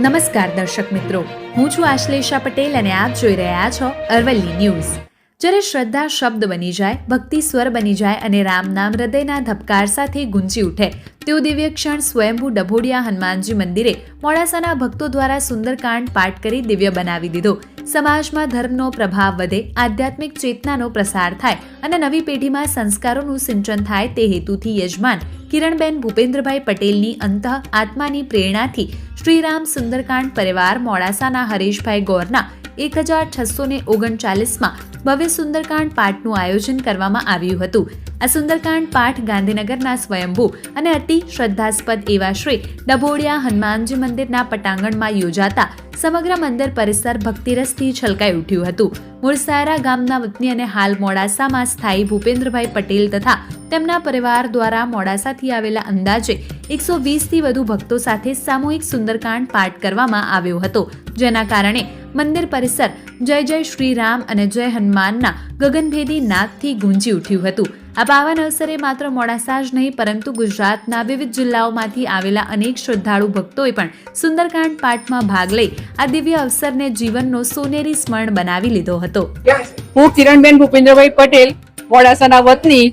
નમસ્કાર દર્શક મિત્રો. હું છું આશ્લેષા પટેલ અને આપ જોઈ રહ્યા છો અરવલ્લી ન્યૂઝ. જ્યારે શ્રદ્ધા શબ્દ બની જાય, ભક્તિ સ્વર બની જાય અને રામ નામ હૃદયના ધબકાર સાથે ગુંજી ઉઠે, તેઓ દિવ્ય ક્ષણ સ્વયંભૂ ડભોડિયા હનુમાનજી મંદિરે મોડાસાના ભક્તો દ્વારા સુંદરકાંડ પાઠ કરી દિવ્ય બનાવી દીધો. સમાજમાં ધર્મનો પ્રભાવ વધે, આધ્યાત્મિક ચેતનાનો પ્રસાર થાય અને નવી પેઢીમાં સંસ્કારોનું સિંચન થાય તે હેતુથી યજમાન કિરણબેન ભૂપેન્દ્રભાઈ પટેલની અંતઃ આત્માની પ્રેરણાથી શ્રીરામ સુંદરકાંડ પરિવાર મોડાસાના હરેશભાઈ ગોરના એક હજાર છસો ને ઓગણચાલીસમાં ભવ્ય સુંદરકાંડ પાઠનું આયોજન કરવામાં આવ્યું હતું. આ સુંદરકાંડ પાઠ ગાંધીનગરના સ્વયંભૂ અને અતિ શ્રદ્ધાસ્પદ એવા શ્રી ડભોડિયા હનુમાનજી મંદિરના પટાંગણમાં યોજાતા સમગ્ર મંદિર પરિસર ભક્તિરસથી છલકાઈ ઉઠ્યું હતું. મુરસારા ગામના વતની અને હાલ મોડાસામાં સ્થાયી ભૂપેન્દ્રભાઈ પટેલ તથા તેમના પરિવાર દ્વારા મોડાસાથી આવેલા અંદાજે એકસો વીસથી વધુ ભક્તો સાથે સામૂહિક સુંદરકાંડ પાઠ કરવામાં આવ્યો હતો, જેના કારણે મંદિર પરિસર જય જય શ્રી રામ અને જય હનુમાનના ગગનભેદી નાદથી ગુંજી ઉઠ્યું હતું. આ પાવન અવસરે માત્ર મોડાસા જ નહીં, પરંતુ ગુજરાતના વિવિધ જિલ્લાઓમાંથી આવેલા અનેક શ્રદ્ધાળુ ભક્તોએ પણ સુંદરકાંડ પાઠમાં ભાગ લઈ આ દિવ્ય અવસરને જીવનનો સોનેરી સ્મરણ બનાવી લીધો હતો. હું કિરણબેન ભૂપેન્દ્રભાઈ પટેલ, મોડાસાના વતની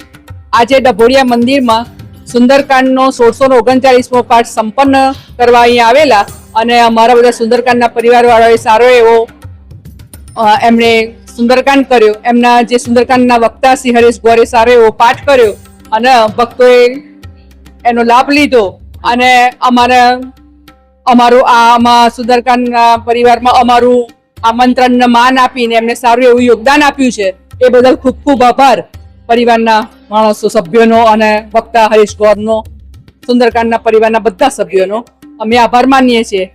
આજે ડભોડિયા મંદિરમાં સુંદરકાંડનો સોળસો ઓગણચાળીસમો પાઠ સંપન્ન કરવા અહીંયા આવેલા અને અમારા બધા સુંદરકાંડના પરિવારવાળાએ સારો એવો એમણે સુંદરકાંડ કર્યો. એમના જે સુંદરકાંડના વક્તા શ્રી હરેશ ગોરે સારો એવો પાઠ કર્યો અને ભક્તોએ એનો લાભ લીધો. અને અમારા, અમારું આમાં સુંદરકાંડના પરિવારમાં અમારું આમંત્રણને માન આપીને એમને સારું એવું યોગદાન આપ્યું છે. એ બદલ ખૂબ ખૂબ આભાર પરિવારના માણસો, સભ્યોનો અને વક્તા હરીશ ગોરનો, સુંદરકાંડના પરિવારના બધા સભ્યોનો. અમે આભાર માનીએ છીએ.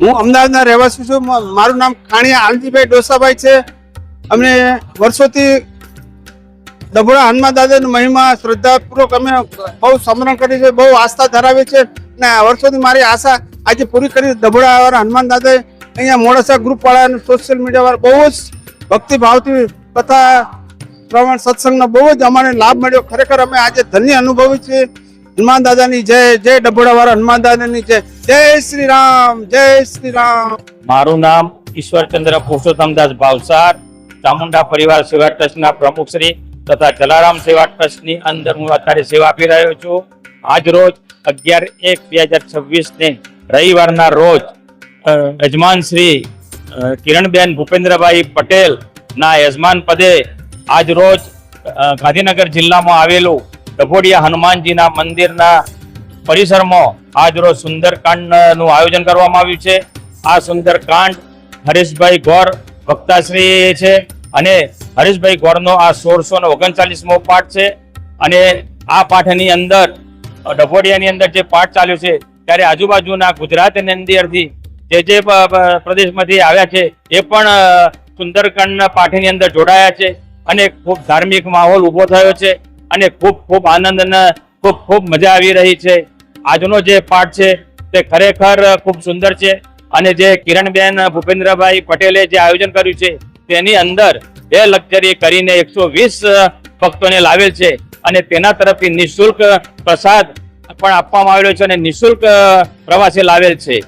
હું અમદાવાદના રહેવાસી છું. મારું નામ ખાણીયા આલજીભાઈ ડોસાભાઈ છે. અમને વર્ષોથી ડભોળા હનુમાન દાદાની મહિમા શ્રદ્ધાપૂર્વક અમે બહુ સમરણ કરી છે બહુ આસ્થા ધરાવે છે ને વર્ષોથી મારી આશા આજે પૂરી કરી ડભોડા વાળા હનુમાન દાદાએ અહીંયા મોડાસા ગ્રુપ વાળા સોશિયલ મીડિયા વાળા બહુ જ ભક્તિભાવથી કથા પ્રમાણ સત્સંગનો બહુ જ અમારે લાભ મળ્યો. ખરેખર અમે આજે ધન્ય અનુભવી છીએ. હનુમાન દાદાની જય જય ડભોડા વાળા હનુમાન દાદાની જય જય શ્રી રામ જય શ્રી રામ મારું નામ ઈશ્વરચંદ્ર પુરુષોત્તમદાસ ભાવસાર, ચામુંડા પરિવાર સેવા ટ્રસ્ટના પ્રમુખ શ્રી તથા જલારામ સેવા ટ્રસ્ટની અંદર હું અત્યારે સેવા આપી રહ્યો છું. આજ રોજ અગિયાર એક બે હજાર છવ્વીસને રવિવારના રોજ યજમાન શ્રી કિરણબેન ભૂપેન્દ્રભાઈ પટેલ ના યજમાન પદે આજ રોજ ગાંધીનગર જિલ્લામાં આવેલું ડભોડિયા હનુમાનજીના મંદિરના પરિસરમાં આજરોજ સુંદરકાંડનું આયોજન કરવામાં આવ્યું છે. આ સુંદરકાંડ હરીશભાઈ ગોર વક્તાશ્રી છે અને હરીશભાઈ ગોરનો આ સોળસો ને ઓગણચાલીસમો પાઠ છે. અને આ પાઠની અંદર, ડભોડિયાની અંદર જે પાઠ ચાલ્યો છે, ત્યારે આજુબાજુના ગુજરાતની અંદરથી જે જે પ્રદેશમાંથી આવ્યા છે, એ પણ સુંદરકાંડના પાઠની અંદર જોડાયા છે અને ખૂબ ધાર્મિક માહોલ ઊભો થયો છે. અને ખૂબ ખૂબ આનંદ ખૂબ ખૂબ મજા આવી રહી છે. આજનો જે પાઠ છે તે ખરેખર ખૂબ સુંદર છે અને જે કિરણબેન ભૂપેન્દ્રભાઈ પટેલે જે આયોજન કર્યું છે તેની અંદર બે લક્ઝરી કરીને એકસો વીસ ભક્તોને લાવેલ છે અને તેના તરફથી નિઃશુલ્ક પ્રસાદ પણ આપવામાં આવેલો છે અને નિઃશુલ્ક પ્રવાસે લાવેલ છે.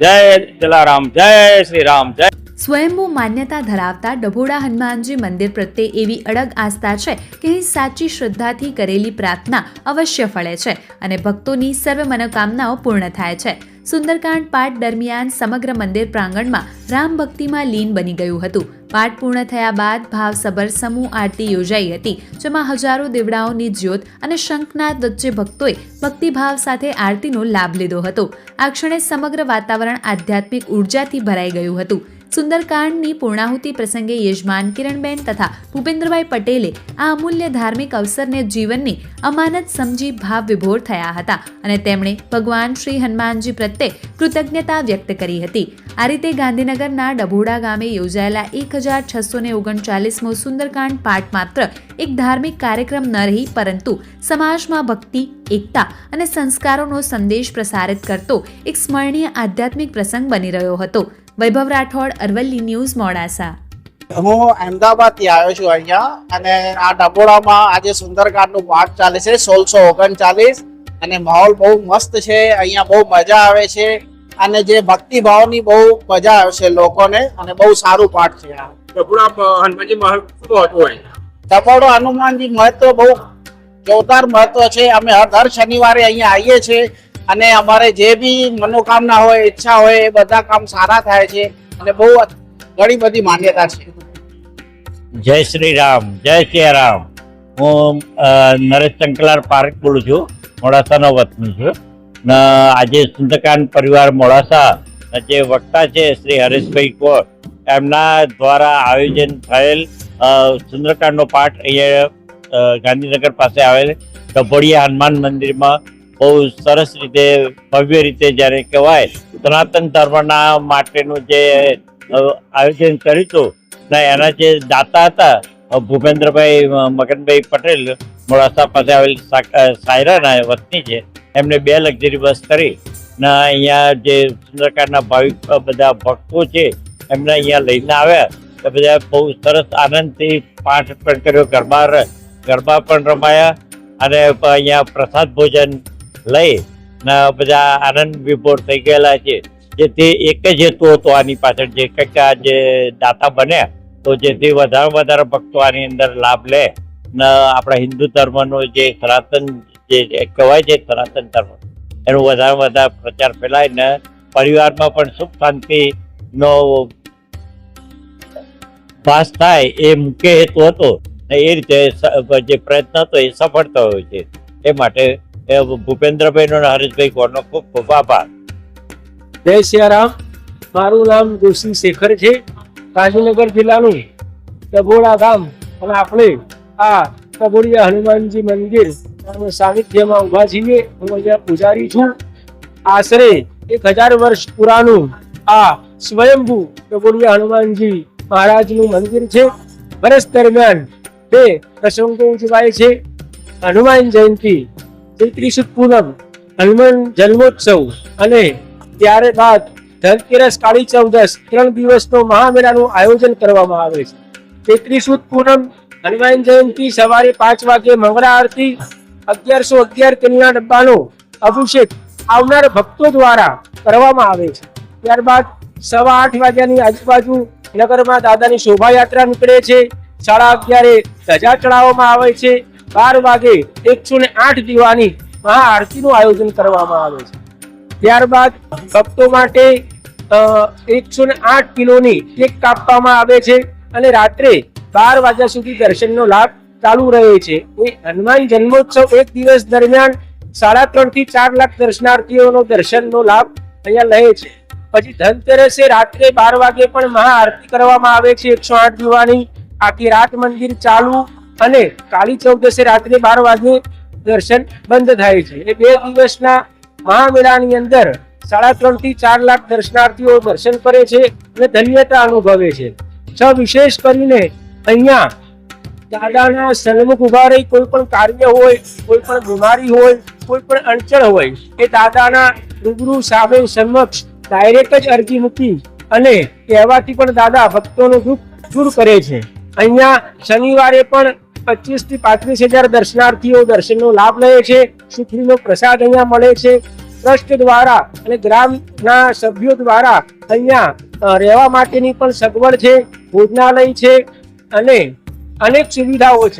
જય જલારામ, જય શ્રી રામ જય સ્વયંભૂ માન્યતા ધરાવતા ડભોડા હનુમાનજી મંદિર પ્રત્યે એવી અડગ આસ્થા છે કે અહીં સાચી શ્રદ્ધાથી કરેલી પ્રાર્થના અવશ્ય ફળે છે અને ભક્તોની સર્વ મનોકામનાઓ પૂર્ણ થાય છે. સુંદરકાંડ પાઠ દરમિયાન સમગ્ર મંદિર પ્રાંગણમાં રામ ભક્તિમાં લીન બની ગયું હતું. પાઠ પૂર્ણ થયા બાદ ભાવસભર સમૂહ આરતી યોજાઈ હતી, જેમાં હજારો દેવડાઓની જ્યોત અને શંખનાદ વચ્ચે ભક્તોએ ભક્તિભાવ સાથે આરતીનો લાભ લીધો હતો. આ ક્ષણે સમગ્ર વાતાવરણ આધ્યાત્મિક ઉર્જાથી ભરાઈ ગયું હતું. સુંદરકાંડની પૂર્ણાહુતિ પ્રસંગે યજમાન કિરણબેન તથા ભૂપેન્દ્રભાઈ પટેલે આ અમૂલ્ય ધાર્મિક અવસરને જીવનની અમાનત સમજી ભાવ વિભોર થયા હતા અને તેમણે ભગવાન શ્રી હનુમાનજી પ્રત્યે કૃતજ્ઞતા વ્યક્ત કરી હતી. આ રીતે ગાંધીનગરના ડભોડા ગામે યોજાયેલા એક હજાર છસો ને ઓગણચાલીસમો સુંદરકાંડ પાઠ માત્ર એક ધાર્મિક કાર્યક્રમ ન રહી, પરંતુ સમાજમાં ભક્તિ, એકતા અને સંસ્કારોનો સંદેશ પ્રસારિત કરતો એક સ્મરણીય આધ્યાત્મિક પ્રસંગ બની રહ્યો હતો. વૈભવ રાઠોડ અરવલ્લી ન્યૂઝ મોડાસા. હું અમદાવાદથી આવ્યો છું અહીંયા અને આ ડબોડામાં આજે સુંદરકાંડનું પાઠ ચાલે છે સોળસો ઓગણચાલીસ. અને માહોલ બહુ મસ્ત છે અહીંયા બહુ મજા આવે છે. અને જે ભક્તિભાવની બહુ મજા આવે છે લોકોને અને બહુ સારું પાઠ છે આ. ડભોડા હનુમાનજી મહત્વ હતું ટપોડો હનુમાનજી મહત્વ બહુ જોરદાર મહત્વ છે. અમે હર દર શનિવારે અહીંયા આવીએ છીએ. અને અમારે જે બી મનોકામના હોય, ઈચ્છા હોય, એ બધા કામ સારા થાય છે અને બહુ ઘણી બધી માન્યતા છે. જય શ્રી રામ, જય શ્રી રામ. હું નરેશ ચંકલાર પારેખ બોલું છું, મોડાસાનો વતની છું. આજે સુંદરકાંડ પરિવાર મોડાસા જે વક્તા છે શ્રી હરેશભાઈ કોર, એમના દ્વારા આયોજન થયેલ સુંદરકાંડનો પાઠ અહીંયા ગાંધીનગર પાસે આવેલ, ડભોડિયા હનુમાન મંદિરમાં બહુ સરસ રીતે, ભવ્ય રીતે જ્યારે કહેવાય, સનાતન ધર્મના માટેનું જે આયોજન કર્યું હતું, ને એના જે દાતા હતા ભૂપેન્દ્રભાઈ મગનભાઈ પટેલ, મોડાસા પાસે આવેલ સાયરાના વતની છે, એમને બે લક્ઝરી બસ કરી, ને અહીંયા જે સુંદરકાંડના ભાવિક બધા ભક્તો છે, એમને અહીંયા લઈને આવ્યા, તો બધા બહુ સરસ આનંદથી પાઠ પણ કર્યો, ગરબા ગરબા પણ રમાયા, અને અહીંયા પ્રસાદ ભોજન લઈ ને બધા આનંદ વિભોર થઈ ગયેલા છે. જેથી એક જ હેતુ હતો આની પાછળ. જે કંઈક જે દાતા બન્યા તો જેથી વધારે વધારે ભક્તો આની અંદર લાભ લે. ને આપણા હિન્દુ ધર્મનો જે સનાતન જે કહેવાય છે, સનાતન ધર્મ, એનો વધારે વધારે પ્રચાર ફેલાય ને પરિવારમાં પણ સુખ શાંતિનો ભાસ થાય એ મુખ્ય હેતુ હતો. ને એ રીતે જે પ્રયત્ન હતો એ સફળ થયો છે. એ માટે એ ભૂપેન્દ્રભાઈનો અને હરીશભાઈ કોરનો ખૂબ ખૂબ આભાર. જય સિયારામ. મારું નામ જોશી શેખર છે. ગાંધીનગર જિલ્લાનું ડભોડા ગામ. અને આપણે આ ડભોડિયા હનુમાનજી મંદિર સાનિધ્યમાં ઊભા છીએ. હું અહીંયા પૂજારી છું. આશરે એક હજાર વર્ષ પુરાનું આ સ્વયંભૂ ડભોડિયા હનુમાનજી મહારાજનું મંદિર છે. વર્ષ દરમિયાન બે પ્રસંગો ઉજવાય છે. હનુમાન જયંતિ ચૈત્રી પૂનમ, હનુમાન જન્મોત્સવ અને ત્યારે બાદ ધનતેરસ કાળી ચૌદસ ત્રણ દિવસનો મહામેળાનું આયોજન કરવામાં આવે છે. ચૈત્રી સુદ પૂનમ, હનુમાન જયંતિ સવારે પાંચ વાગે મંગળા આરતી, અગિયારસો અગિયાર તેલના ડબ્બાનો અભિષેક આવનાર ભક્તો દ્વારા કરવામાં આવે છે. ત્યારબાદ સવા આઠ વાગ્યાની આજુબાજુ નગરમાં દાદાની શોભાયાત્રા નીકળે છે. સાડા અગિયારે ધજા ચડાવવામાં આવે છે. બાર વાગે એકસો ને આઠ દીવાની મહાઆરતીનું આયોજન કરવામાં આવે છે. ત્યારબાદ ભક્તો માટે એકસો ને આઠ કિલોની કેક કાપવામાં આવે છે અને રાત્રે બાર વાગ્યા સુધી દર્શનનો લાભ ચાલુ રહે છે. એ હનુમાન જન્મોત્સવ એક દિવસ દરમિયાન સાડા ત્રણથી ચાર લાખ દર્શનાર્થીઓનો દર્શનનો લાભ અહીંયા લે છે. પછી ધનતેરસે રાત્રે બાર વાગે પણ મહાઆરતી કરવામાં આવે છે. એકસો આઠ દીવાની આખી રાત મંદિર ચાલુ અને કાળી ચૌદસે રાત્રે બાર વાગે દર્શન બંધ થાય છે. એ બે દિવસના મહામેળાની અંદર સાડા ત્રણથી ચાર લાખ દર્શનાર્થીઓ દર્શન કરે છે અને ધન્યતા અનુભવે છે. છ વિશેષ કરીને અહીંયા દાદાના સન્મુખ ઊભા રહી, કોઈ પણ કાર્ય હોય, કોઈ પણ બીમારી હોય, કોઈ પણ અડચણ હોય, એ દાદાના રૂબરૂ સામે સમક્ષ ડાયરેક્ટ જ અરજી મૂકી અને કહેવાથી પણ દાદા ભક્તોનું દુઃખ દૂર કરે છે. અહીંયા શનિવારે પણ પચીસથી પાંત્રીસ હજાર દર્શનાર્થીઓ દર્શનનો લાભ લે છે. સુખડીનો પ્રસાદ અહીંયા મળે છે. ટ્રસ્ટ દ્વારા અને ગ્રામના સભ્યો દ્વારા અહીંયા રહેવા માટેની પણ સગવડ છે, ભોજનાલય છે અને અનેક સુવિધાઓ છે.